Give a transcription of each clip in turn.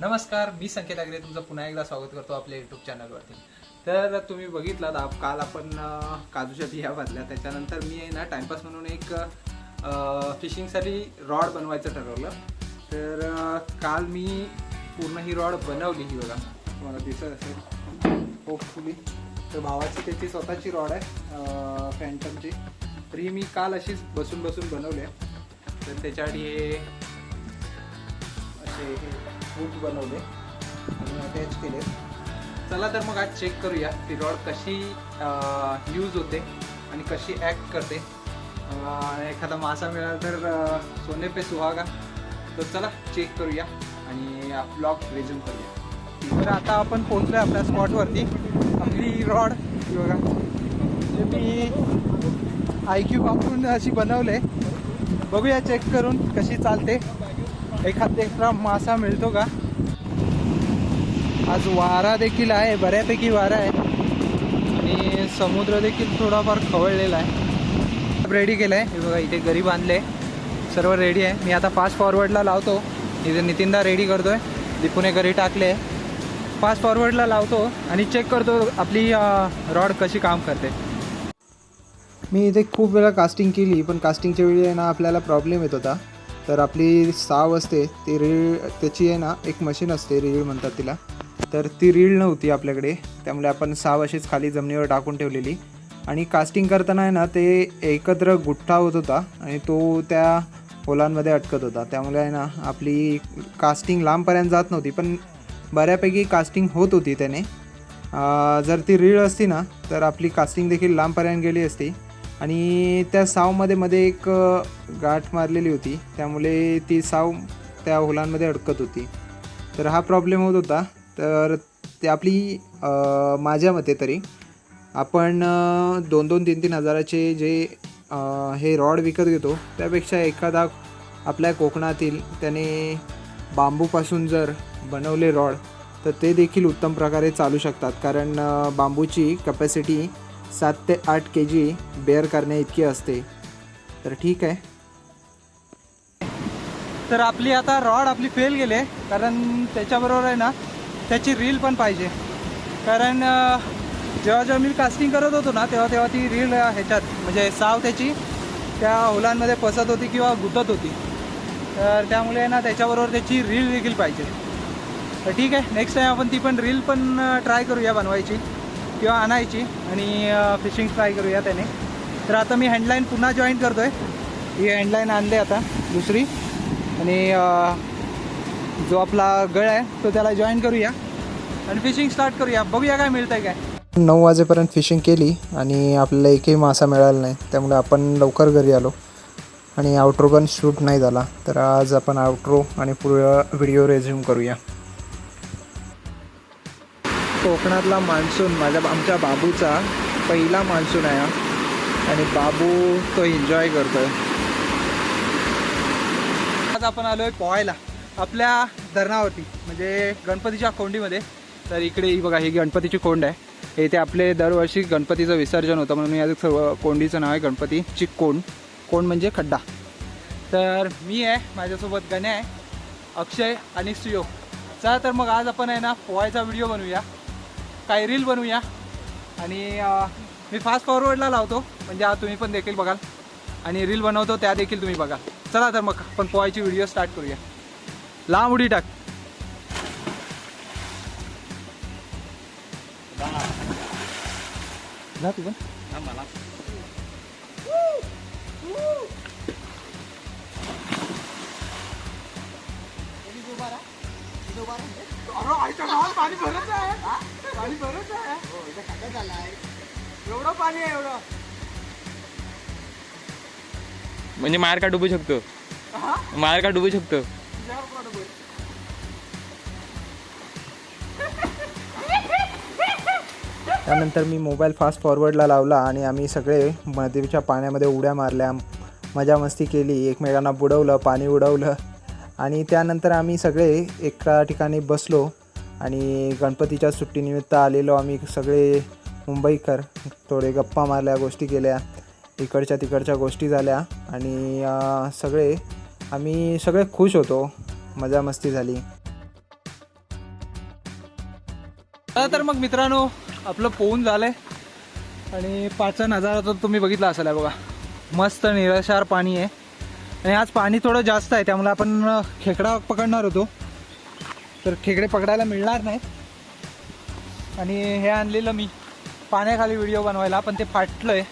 नमस्कार मी संकेत आगरे तुमचं पुन्हा एकदा स्वागत करतो आपल्या युट्यूब चॅनलवरती तर तुम्ही बघितलात आप- काल आपण काजूच्या बिया भाजल्या. त्याच्यानंतर मी आहे ना टाइमपास म्हणून एक फिशिंगसाठी रॉड बनवायचं ठरवलं. तर काल मी पूर्ण ही रॉड बनवली ही बघा. तुम्हाला दिसत असेल. होपफुली तर भावाची त्याची स्वतःची रॉड आहे फॅन्टमची तर ही मी काल अशीच बसून बसून बनवली आहे. तर त्याच्यासाठी हे असे हे बूट बनवले. आणि अटॅच केले. चला तर मग आज चेक करूया ती रॉड कशी यूज होते आणि कशी ॲक्ट करते. एखादा मासा मिळाला तर सोने पे सुहागा. तर चला चेक करूया आणि ब्लॉग रेझ्युम करूया. तर आता आपण पोहोचलोय आपल्या स्पॉटवरती आपली रॉड बघा. जे मी आय क्यू वापरून अशी बनवले. बघूया चेक करून कशी चालते. एखाद एक्स्ट्रा मासा मिळतो का? आज वारा देखील आहे बऱ्यापैकी वारा आहे. आणि समुद्र देखील थोडाफार खवळलेला आहे. रेडी केलं आहे हे बघा इथे गरी बांधले सर्व रेडी आहे. मी आता फास्ट फॉरवर्डला लावतो. इथे नितीनदा रेडी करतोय. दीपूने घरी टाकले. फास्ट फॉरवर्डला लावतो आणि चेक करतो आपली रॉड कशी काम करते. मी इथे खूप वेळा कास्टिंग केली पण कास्टिंगच्या वेळी ना आपल्याला प्रॉब्लेम येत होता. तर आपली साव असते ती रीळ त्याची आहे ना एक मशीन असते रीळ म्हणतात तिला. तर ती रीळ नव्हती आपल्याकडे त्यामुळे आपण साव अशीच खाली जमिनीवर टाकून ठेवलेली. आणि कास्टिंग करताना आहे ना ते एकत्र गुठ्ठा होत होता आणि तो त्या होलांमध्ये अटकत होता. त्यामुळे आहे ना आपली कास्टिंग लांबपर्यंत जात नव्हती पण बऱ्यापैकी कास्टिंग होत होती त्याने. जर ती रीळ असती ना तर आपली कास्टिंग देखील लांबपर्यंत गेली असती. आणि त्या सावमध्ये मध्ये एक गाठ मारलेली होती. त्यामुळे ती साव त्या होलांमध्ये अडकत होती. तर हा प्रॉब्लेम होत होता. तर ते आपली माझ्या मते तरी आपण दोन दोन तीन तीन हजाराचे जे हे रॉड विकत घेतो त्यापेक्षा एखादा आपल्या कोकणातील त्याने बांबूपासून जर बनवले रॉड तर ते देखील उत्तम प्रकारे चालू शकतात. कारण बांबूची कपॅसिटी सात ते आठ के जी बेअर करण्या इतकी असते. तर ठीक आहे. तर आपली आता रॉड आपली फेल गेले कारण त्याच्याबरोबर आहे ना त्याची रील पण पाहिजे. कारण जेव्हा जेव्हा मी कास्टिंग करत होतो ना तेव्हा तेव्हा ती रील ह्याच्यात म्हणजे साव त्याची त्या होलांमध्ये पसत होती किंवा गुतत होती. तर त्यामुळे आहे ना त्याच्याबरोबर त्याची रील देखील पाहिजे. तर ठीक आहे नेक्स्ट टाईम आपण ती पण रील पण ट्राय करूया बनवायची. किंवा आणायची आणि फिशिंग ट्राय करूया त्याने. तर आता मी हँडलाईन पुन्हा जॉईन करतो आहे ही हँडलाईन आणली आता दुसरी. आणि जो आपला गळ आहे तो त्याला जॉईन करूया. आणि फिशिंग स्टार्ट करूया. बघूया काय मिळतंय काय. नऊ वाजेपर्यंत फिशिंग केली आणि आपल्याला एकही मासा मिळाला नाही. त्यामुळे आपण लवकर घरी आलो. आणि आउट्रो पण शूट नाही झाला. तर आज आपण आउट्रो आणि पुढे व्हिडिओ रेझ्यूम करूया. कोकणातला मान्सून माझ्या आमच्या बाबूचा पहिला मान्सून आहे हा. आणि बाबू तो एन्जॉय करतोय. आज आपण आलोय पोहायला आपल्या धरणावरती म्हणजे गणपतीच्या कोंडीमध्ये. तर इकडे ही बघा ही गणपतीची कोंड आहे. इथे आपले दरवर्षी गणपतीचं विसर्जन होतं म्हणून या सर्व कोंडीचं नाव आहे गणपतीची कोंड. कोंड म्हणजे खड्डा. तर मी आहे माझ्यासोबत गण्या आहे अक्षय आणि सुयोग. चला तर मग आज आपण आहे ना पोहायचा व्हिडिओ बनवूया. काही रील बनवूया. आणि मी फास्ट फॉरवर्डला लावतो. म्हणजे आज तुम्ही पण देखील बघाल. आणि रील बनवतो त्या देखील तुम्ही बघाल. चला तर मग आपण पोहायची व्हिडिओ स्टार्ट करूया. लांब उडी टाक. जा तू पण. पाणी भरत आहे पाणी भरत आहे एवढं पाणी आहे एवढं म्हणजे मार का डुबू शकतो? मार का डुबू शकतो? त्यानंतर मी मोबाईल फास्ट फॉरवर्डला लावला आणि आम्ही सगळे नदीच्या पाण्यामध्ये उड्या मारल्या. मजा मस्ती केली. एकमेकांना बुडवलं पाणी उडवलं. आणि त्यानंतर आम्ही सगळे एका ठिकाणी बसलो आणि गणपतीच्या सुट्टीनिमित्त आलेलो आम्ही सगळे मुंबईकर. थोडे गप्पा मारल्या गोष्टी केल्या. इकडच्या तिकडच्या गोष्टी झाल्या आणि सगळे आम्ही सगळे खुश होतो. मजा मस्ती झाली. तर मग मित्रांनो आपलं पोहून झालंय. आणि पाचन हजार तर तुम्ही बघितलं असेल बघा. मस्त निराशार पाणी आहे. आणि आज पाणी थोडं जास्त आहे त्यामुळे आपण खेकडा पकडणार होतो. तर खेकडे पकडायला मिळणार नाहीत. आणि हे आणलेलं मी पाण्याखाली व्हिडिओ बनवायला पण ते फाटलंय.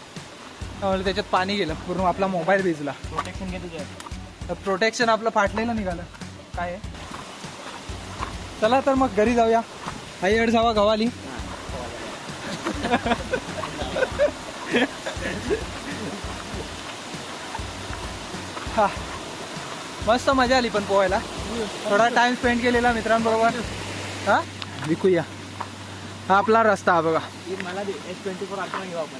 त्यामुळे त्याच्यात पाणी गेलं पूर्ण आपला मोबाईल भिजला. प्रोटेक्शन घे तुझ्या तर प्रोटेक्शन आपलं फाटलेलं निघालं. काय आहे? चला तर मग घरी जाऊया. आई अड जावा हा. मस्त मजा आली पण पोहायला. थोडा टाइम स्पेंड केलेला मित्रांबरोबर. हा? विकूया. हा आपला रस्ता हा बघा. मला एस ट्वेंटी फोर आठवण घेऊ आपण.